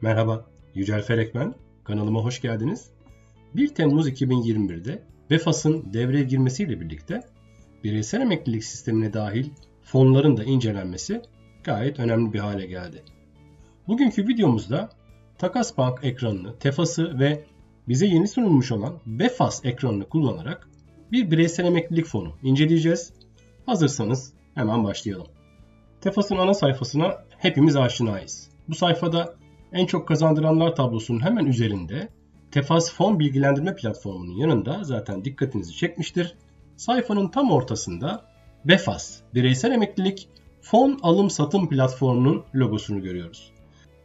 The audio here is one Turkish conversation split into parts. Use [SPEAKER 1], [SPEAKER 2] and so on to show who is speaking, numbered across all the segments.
[SPEAKER 1] Merhaba, Yücel Ferek ben. Kanalıma hoş geldiniz. 1 Temmuz 2021'de VEFAS'ın devreye girmesiyle birlikte bireysel emeklilik sistemine dahil fonların da incelenmesi gayet önemli bir hale geldi. Bugünkü videomuzda Takas Bank ekranını, TEFAS'ı ve bize yeni sunulmuş olan VEFAS ekranını kullanarak bir bireysel emeklilik fonu inceleyeceğiz. Hazırsanız hemen başlayalım. TEFAS'ın ana sayfasına hepimiz aşinayız. Bu sayfada en çok kazandıranlar tablosunun hemen üzerinde Tefas Fon Bilgilendirme Platformu'nun yanında zaten dikkatinizi çekmiştir. Sayfanın tam ortasında BEFAS, Bireysel Emeklilik Fon Alım Satım Platformu'nun logosunu görüyoruz.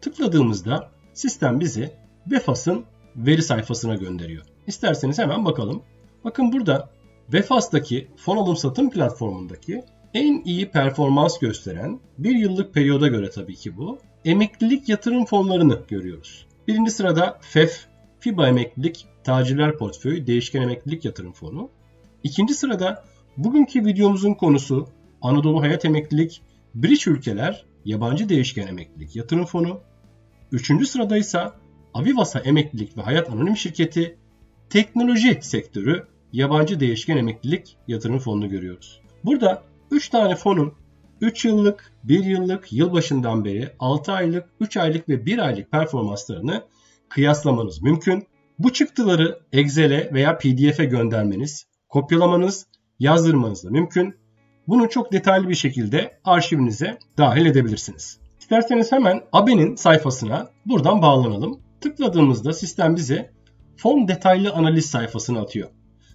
[SPEAKER 1] Tıkladığımızda sistem bizi BEFAS'ın veri sayfasına gönderiyor. İsterseniz hemen bakalım. Bakın burada BEFAS'taki fon alım satım platformundaki en iyi performans gösteren bir yıllık periyoda göre tabii ki bu emeklilik yatırım fonlarını görüyoruz. Birinci sırada FEF, FIBA Emeklilik Tacirler Portföyü Değişken Emeklilik Yatırım Fonu. İkinci sırada bugünkü videomuzun konusu Anadolu Hayat Emeklilik Bridge Ülkeler Yabancı Değişken Emeklilik Yatırım Fonu. Üçüncü sırada ise Avivasa Emeklilik ve Hayat Anonim Şirketi Teknoloji Sektörü Yabancı Değişken Emeklilik Yatırım Fonu'nu görüyoruz. Burada 3 tane fonun 3 yıllık, 1 yıllık, yılbaşından beri 6 aylık, 3 aylık ve 1 aylık performanslarını kıyaslamanız mümkün. Bu çıktıları Excel'e veya PDF'e göndermeniz, kopyalamanız, yazdırmanız da mümkün. Bunu çok detaylı bir şekilde arşivinize dahil edebilirsiniz. İsterseniz hemen ABE'nin sayfasına buradan bağlanalım. Tıkladığımızda sistem bize fon detaylı analiz sayfasına atıyor.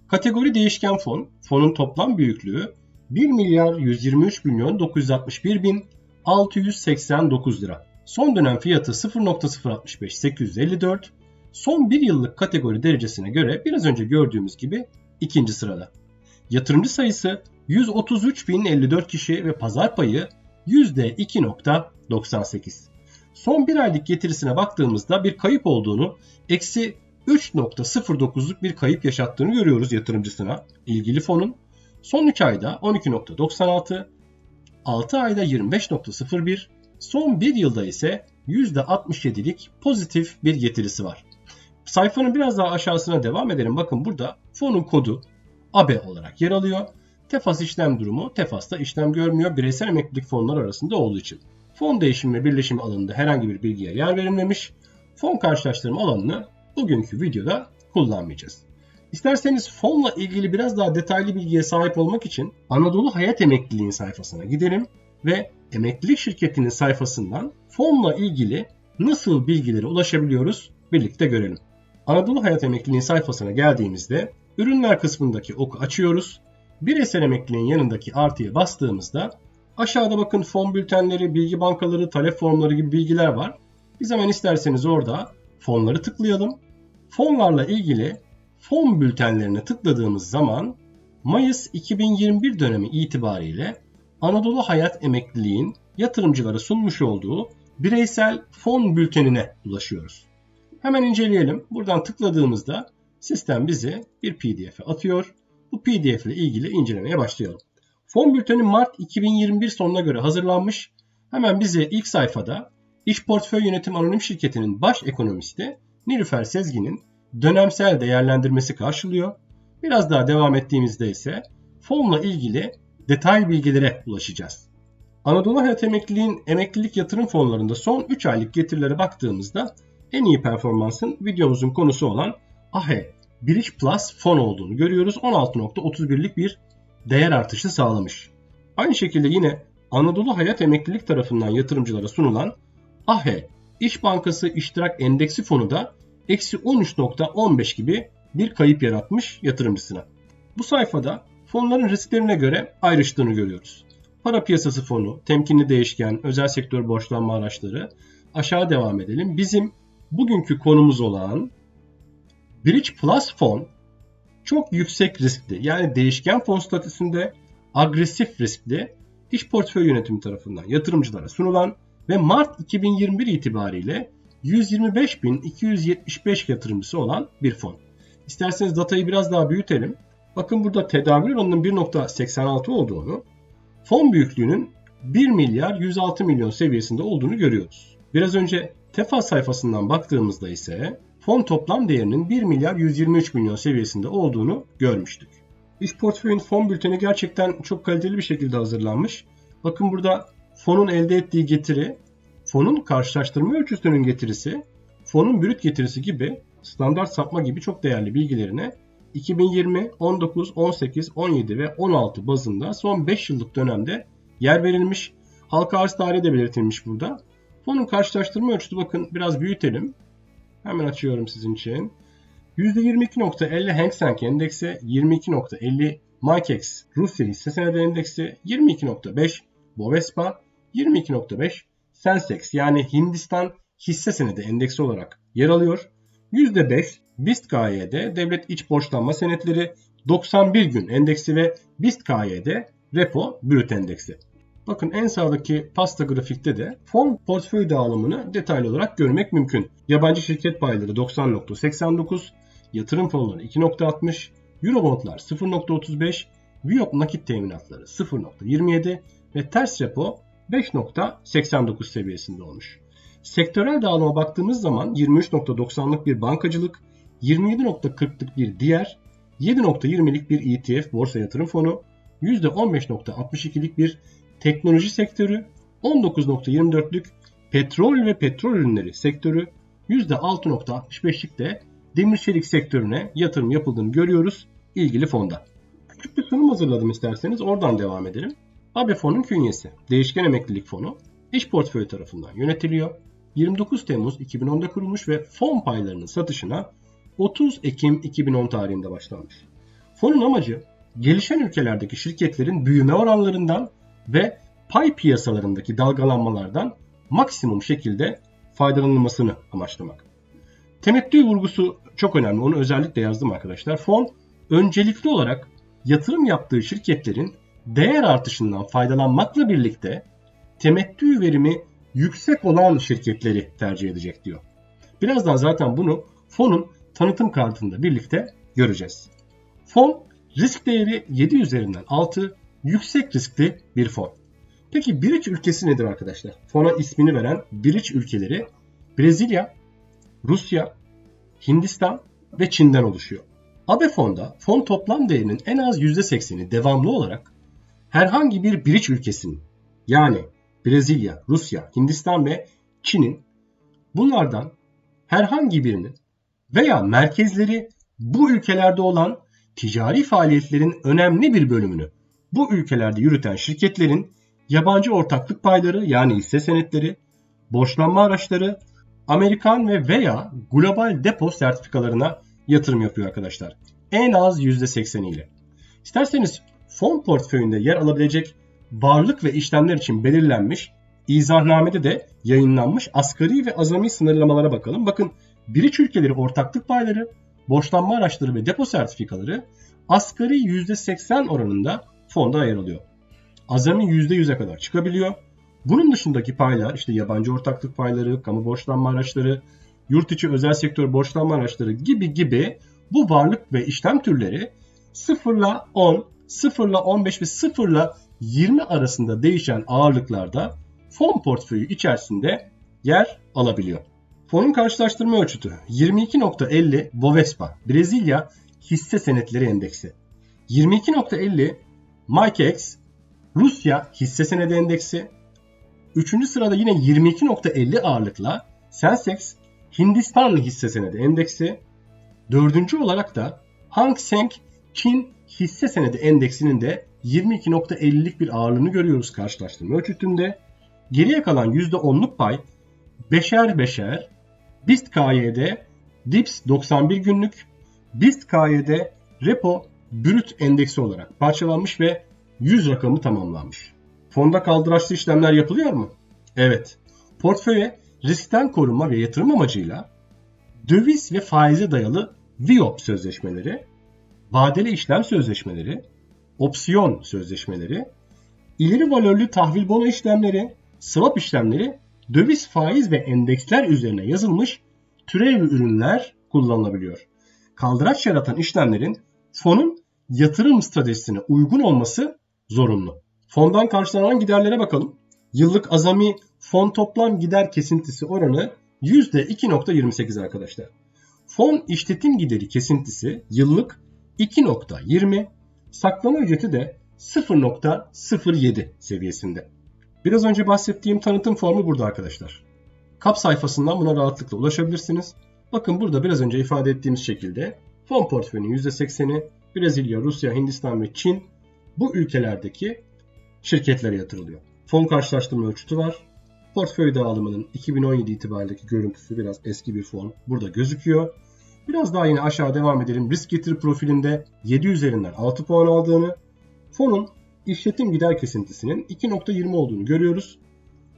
[SPEAKER 1] Kategori değişken fon, fonun toplam büyüklüğü 1 milyar 123 milyon 961 bin 689 lira. Son dönem fiyatı 0.065 854. Son 1 yıllık kategori derecesine göre biraz önce gördüğümüz gibi ikinci sırada. Yatırımcı sayısı 133.054 kişi ve pazar payı %2.98. Son bir aylık getirisine baktığımızda bir kayıp olduğunu, eksi 3.09'luk bir kayıp yaşattığını görüyoruz yatırımcısına ilgili fonun. Son 3 ayda 12.96, 6 ayda 25.01, son 1 yılda ise %67'lik pozitif bir getirisi var. Sayfanın biraz daha aşağısına devam edelim. Bakın burada fonun kodu ABE olarak yer alıyor. Tefas işlem durumu Tefas'ta işlem görmüyor bireysel emeklilik fonları arasında olduğu için. Fon değişimi ve birleşimi alanında herhangi bir bilgiye yer verilmemiş. Fon karşılaştırma alanını bugünkü videoda kullanmayacağız. İsterseniz fonla ilgili biraz daha detaylı bilgiye sahip olmak için Anadolu Hayat Emekliliğin sayfasına gidelim ve emeklilik şirketinin sayfasından fonla ilgili nasıl bilgilere ulaşabiliyoruz birlikte görelim. Anadolu Hayat Emekliliğin sayfasına geldiğimizde ürünler kısmındaki oku açıyoruz. Bireysel emekliliğin yanındaki artıya bastığımızda aşağıda bakın fon bültenleri, bilgi bankaları, talep formları gibi bilgiler var. Biz hemen isterseniz orada fonları tıklayalım. Fonlarla ilgili fon bültenlerine tıkladığımız zaman Mayıs 2021 dönemi itibariyle Anadolu Hayat Emekliliğin yatırımcılara sunmuş olduğu bireysel fon bültenine ulaşıyoruz. Hemen inceleyelim. Buradan tıkladığımızda sistem bizi bir pdf'e atıyor. Bu pdf ile ilgili incelemeye başlayalım. Fon bülteni Mart 2021 sonuna göre hazırlanmış. Hemen bize ilk sayfada İş Portföy Yönetim Anonim Şirketi'nin baş ekonomisti Nilüfer Sezgin'in dönemsel değerlendirmesi karşılıyor. Biraz daha devam ettiğimizde ise fonla ilgili detay bilgilere ulaşacağız. Anadolu Hayat Emekliliğin emeklilik yatırım fonlarında son 3 aylık getirilere baktığımızda en iyi performansın videomuzun konusu olan AHE Bridge Plus fon olduğunu görüyoruz. 16.31'lik bir değer artışı sağlamış. Aynı şekilde yine Anadolu Hayat Emeklilik tarafından yatırımcılara sunulan AHE İş Bankası İştirak Endeksi fonu da eksi 13.15 gibi bir kayıp yaratmış yatırımcısına. Bu sayfada fonların risklerine göre ayrıştığını görüyoruz. Para piyasası fonu, temkinli değişken, özel sektör borçlanma araçları. Aşağı devam edelim. Bizim bugünkü konumuz olan Bridge Plus fon çok yüksek riskli yani değişken fon statüsünde agresif riskli iş portföy yönetimi tarafından yatırımcılara sunulan ve Mart 2021 itibariyle 125.275 yatırımcısı olan bir fon. İsterseniz datayı biraz daha büyütelim. Bakın burada tedavül oranının 1.86 olduğunu, fon büyüklüğünün 1 milyar 106 milyon seviyesinde olduğunu görüyoruz. Biraz önce TEFA sayfasından baktığımızda ise fon toplam değerinin 1 milyar 123 milyon seviyesinde olduğunu görmüştük. İş portföyün fon bülteni gerçekten çok kaliteli bir şekilde hazırlanmış. Bakın burada fonun elde ettiği getiri, fonun karşılaştırma ölçüsünün getirisi, fonun brüt getirisi gibi standart sapma gibi çok değerli bilgilerine 2020, 19, 18, 17 ve 16 bazında son 5 yıllık dönemde yer verilmiş. Halka arz tarihi de belirtilmiş burada. Fonun karşılaştırma ölçütü bakın biraz büyütelim. Hemen açıyorum sizin için. %22.50 Hang Seng endeksi, 22.50 MICEX Rusya hisse senedi endeksi, 22.5 Bovespa, 22.5 Sensex yani Hindistan hisse senedi endeksi olarak yer alıyor. %5 BIST KYD devlet iç borçlanma senetleri 91 gün endeksi ve BIST KYD repo brüt endeksi. Bakın en sağdaki pasta grafikte de fon portföy dağılımını detaylı olarak görmek mümkün. Yabancı şirket payları 90.89, yatırım fonları 2.60, Eurobondlar 0.35, Viyop nakit teminatları 0.27 ve ters repo 5.89 seviyesinde olmuş. Sektörel dağılıma baktığımız zaman 23.90'lık bir bankacılık, 27.40'lık bir diğer, 7.20'lik bir ETF borsa yatırım fonu, %15.62'lik bir teknoloji sektörü, 19.24'lük petrol ve petrol ürünleri sektörü, %6.65'lik de demir çelik sektörüne yatırım yapıldığını görüyoruz ilgili fonda. Küçük bir sunum hazırladım isterseniz oradan devam edelim. AB fonun künyesi, değişken emeklilik fonu, iş portföyü tarafından yönetiliyor. 29 Temmuz 2010'da kurulmuş ve fon paylarının satışına 30 Ekim 2010 tarihinde başlanmış. Fonun amacı gelişen ülkelerdeki şirketlerin büyüme oranlarından ve pay piyasalarındaki dalgalanmalardan maksimum şekilde faydalanılmasını amaçlamak. Temettü vurgusu çok önemli. Onu özellikle yazdım arkadaşlar. Fon öncelikli olarak yatırım yaptığı şirketlerin değer artışından faydalanmakla birlikte temettü verimi yüksek olan şirketleri tercih edecek diyor. Birazdan zaten bunu fonun tanıtım kartında birlikte göreceğiz. Fon risk değeri 7 üzerinden 6 yüksek riskli bir fon. Peki biriç ülkesi nedir arkadaşlar? Fona ismini veren biriç ülkeleri Brezilya, Rusya, Hindistan ve Çin'den oluşuyor. AB fonda fon toplam değerinin en az %80'i devamlı olarak herhangi bir biriç ülkesinin yani Brezilya, Rusya, Hindistan ve Çin'in bunlardan herhangi birinin veya merkezleri bu ülkelerde olan ticari faaliyetlerin önemli bir bölümünü bu ülkelerde yürüten şirketlerin yabancı ortaklık payları yani hisse senetleri, borçlanma araçları, Amerikan ve veya global depo sertifikalarına yatırım yapıyor arkadaşlar. En az %80 ile. İsterseniz fon portföyünde yer alabilecek varlık ve işlemler için belirlenmiş izahnamede de yayınlanmış asgari ve azami sınırlamalara bakalım. Bakın biriç ülkeleri ortaklık payları, borçlanma araçları ve depo sertifikaları asgari %80 oranında fonda yer alıyor. Azami %100'e kadar çıkabiliyor. Bunun dışındaki paylar işte yabancı ortaklık payları, kamu borçlanma araçları, yurt içi özel sektör borçlanma araçları gibi gibi bu varlık ve işlem türleri 0 ile 10, 0 ile 15 ve 0 ile 20 arasında değişen ağırlıklarda fon portföyü içerisinde yer alabiliyor. Fonun karşılaştırma ölçütü 22.50 Bovespa Brezilya hisse senetleri endeksi. 22.50 MICEX Rusya hisse senedi endeksi. Üçüncü sırada yine 22.50 ağırlıkla Sensex Hindistan hisse senedi endeksi. Dördüncü olarak da Hang Seng Çin hisse senedi endeksinin de 22.50'lik bir ağırlığını görüyoruz karşılaştırma ölçütünde. Geriye kalan %10'luk pay beşer beşer BIST KYD DIPS 91 günlük BIST KYD Repo Brüt endeksi olarak parçalanmış ve 100 rakamı tamamlanmış. Fonda kaldıraçlı işlemler yapılıyor mu? Evet. Portföye riskten korunma ve yatırım amacıyla döviz ve faize dayalı VIOP sözleşmeleri, vadeli işlem sözleşmeleri, opsiyon sözleşmeleri, ileri valörlü tahvil bono işlemleri, swap işlemleri, döviz faiz ve endeksler üzerine yazılmış türev ürünler kullanılabiliyor. Kaldıraç yaratan işlemlerin fonun yatırım stratejisine uygun olması zorunlu. Fondan karşılanan giderlere bakalım. Yıllık azami fon toplam gider kesintisi oranı %2.28 arkadaşlar. Fon işletim gideri kesintisi yıllık 2.20, saklama ücreti de 0.07 seviyesinde. Biraz önce bahsettiğim tanıtım formu burada arkadaşlar. Kap sayfasından buna rahatlıkla ulaşabilirsiniz. Bakın burada biraz önce ifade ettiğimiz şekilde fon portföyünün %80'i Brezilya, Rusya, Hindistan ve Çin bu ülkelerdeki şirketlere yatırılıyor. Fon karşılaştırma ölçütü var. Portföy dağılımının 2017 itibariyle görüntüsü biraz eski bir fon. Burada gözüküyor. Biraz daha yine aşağı devam edelim. Risk getiri profilinde 7 üzerinden 6 puan aldığını, fonun işletim gider kesintisinin 2.20 olduğunu görüyoruz.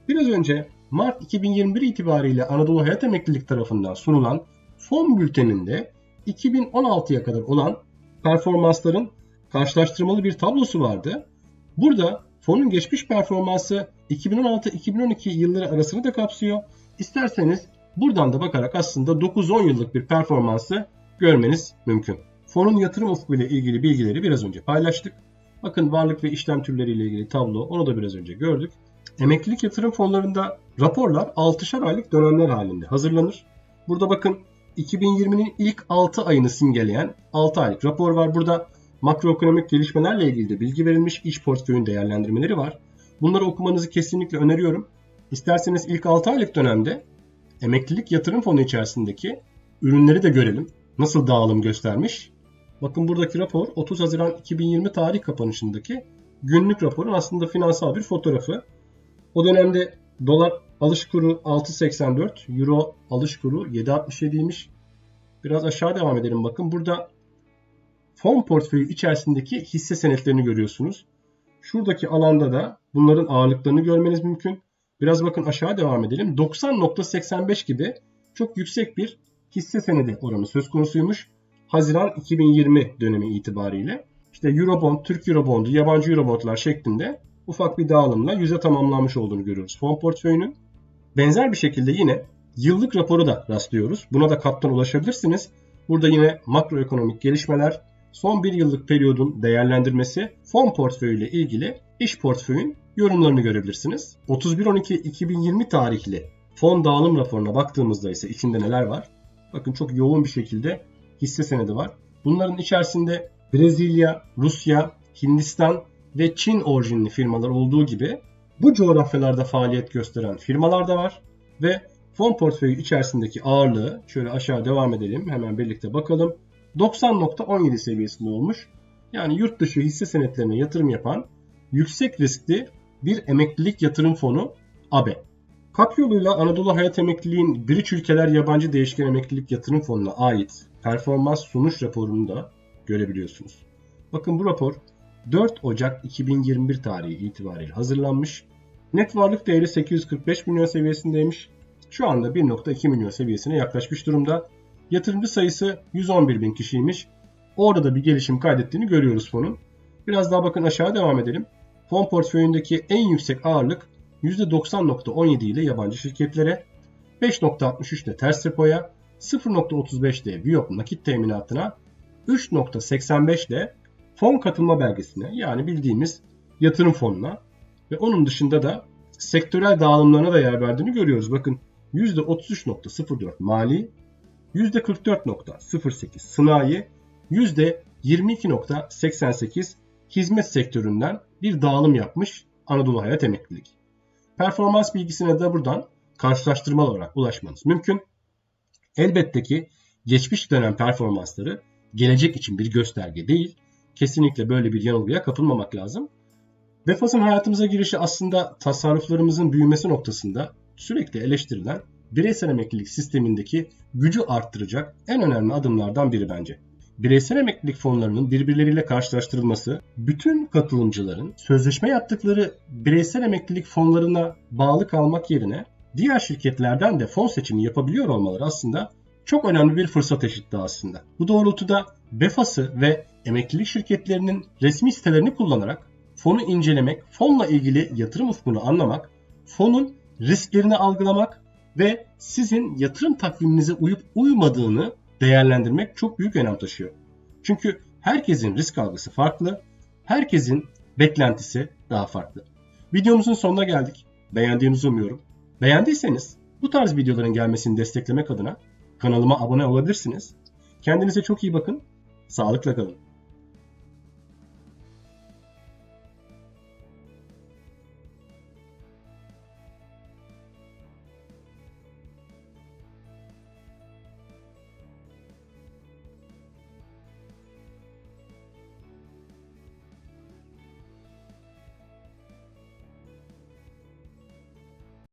[SPEAKER 1] Biraz önce Mart 2021 itibariyle Anadolu Hayat Emeklilik tarafından sunulan fon bülteninde 2016'ya kadar olan performansların karşılaştırmalı bir tablosu vardı. Burada fonun geçmiş performansı 2016-2012 yılları arasını da kapsıyor. İsterseniz buradan da bakarak aslında 9-10 yıllık bir performansı görmeniz mümkün. Fonun yatırım ufku ile ilgili bilgileri biraz önce paylaştık. Bakın varlık ve işlem türleriyle ilgili tablo onu da biraz önce gördük. Emeklilik yatırım fonlarında raporlar 6'şar aylık dönemler halinde hazırlanır. Burada bakın 2020'nin ilk 6 ayını simgeleyen 6 aylık rapor var. Burada makroekonomik gelişmelerle ilgili de bilgi verilmiş iş portföyün değerlendirmeleri var. Bunları okumanızı kesinlikle öneriyorum. İsterseniz ilk 6 aylık dönemde emeklilik yatırım fonu içerisindeki ürünleri de görelim. Nasıl dağılım göstermiş. Bakın buradaki rapor 30 Haziran 2020 tarih kapanışındaki günlük raporun aslında finansal bir fotoğrafı. O dönemde dolar alış kuru 6.84, euro alış kuru 7.67'ymiş. Biraz aşağı devam edelim bakın. Burada fon portföyü içerisindeki hisse senetlerini görüyorsunuz. Şuradaki alanda da bunların ağırlıklarını görmeniz mümkün. Biraz bakın aşağı devam edelim. 90.85 gibi çok yüksek bir hisse senedi oranı söz konusuymuş. Haziran 2020 dönemi itibariyle. İşte Eurobond, Türk Eurobondu, yabancı Eurobondlar şeklinde ufak bir dağılımla yüze tamamlanmış olduğunu görüyoruz fon portföyünün. Benzer bir şekilde yine yıllık raporu da rastlıyoruz. Buna da kaptan ulaşabilirsiniz. Burada yine makroekonomik gelişmeler, son bir yıllık periyodun değerlendirmesi, fon portföyüyle ilgili iş portföyün yorumlarını görebilirsiniz. 31.12.2020 tarihli fon dağılım raporuna baktığımızda ise içinde neler var? Bakın çok yoğun bir şekilde hisse senedi var. Bunların içerisinde Brezilya, Rusya, Hindistan ve Çin orijinli firmalar olduğu gibi bu coğrafyalarda faaliyet gösteren firmalar da var ve fon portföyü içerisindeki ağırlığı şöyle aşağı devam edelim hemen birlikte bakalım 90.17 seviyesinde olmuş. Yani yurt dışı hisse senetlerine yatırım yapan yüksek riskli bir emeklilik yatırım fonu ABE. Kap yoluyla Anadolu Hayat Emekliliğin Biriç Ülkeler Yabancı Değişken Emeklilik Yatırım Fonu'na ait performans sunuş raporunu da görebiliyorsunuz. Bakın bu rapor 4 Ocak 2021 tarihi itibariyle hazırlanmış. Net varlık değeri 845 milyon seviyesindeymiş. Şu anda 1.2 milyon seviyesine yaklaşmış durumda. Yatırımcı sayısı 111 bin kişiymiş. Orada da bir gelişim kaydettiğini görüyoruz fonun. Biraz daha bakın aşağı devam edelim. Fon portföyündeki en yüksek ağırlık %90.17 ile yabancı şirketlere, 5.63 ile ters repoya, 0.35 ile Viyop nakit teminatına, 3.85 ile fon katılma belgesine yani bildiğimiz yatırım fonuna ve onun dışında da sektörel dağılımlarına da yer verdiğini görüyoruz. Bakın %33.04 mali, %44.08 sanayi, %22.88 hizmet sektöründen bir dağılım yapmış Anadolu Hayat Emeklilik. Performans bilgisine de buradan karşılaştırmalı olarak ulaşmanız mümkün. Elbette ki geçmiş dönem performansları gelecek için bir gösterge değil. Kesinlikle böyle bir yanılgıya kapılmamak lazım. Vefas'ın hayatımıza girişi aslında tasarruflarımızın büyümesi noktasında sürekli eleştirilen bireysel emeklilik sistemindeki gücü arttıracak en önemli adımlardan biri bence. Bireysel emeklilik fonlarının birbirleriyle karşılaştırılması, bütün katılımcıların sözleşme yaptıkları bireysel emeklilik fonlarına bağlı kalmak yerine diğer şirketlerden de fon seçimi yapabiliyor olmaları aslında çok önemli bir fırsat eşitti aslında. Bu doğrultuda BEFAS'ı ve emeklilik şirketlerinin resmi sitelerini kullanarak fonu incelemek, fonla ilgili yatırım ufkunu anlamak, fonun risklerini algılamak ve sizin yatırım takviminize uyup uymadığını değerlendirmek çok büyük önem taşıyor. Çünkü herkesin risk algısı farklı, herkesin beklentisi daha farklı. Videomuzun sonuna geldik. Beğendiğinizi umuyorum. Beğendiyseniz Bu tarz videoların gelmesini desteklemek adına kanalıma abone olabilirsiniz. Kendinize çok iyi bakın. Sağlıkla kalın.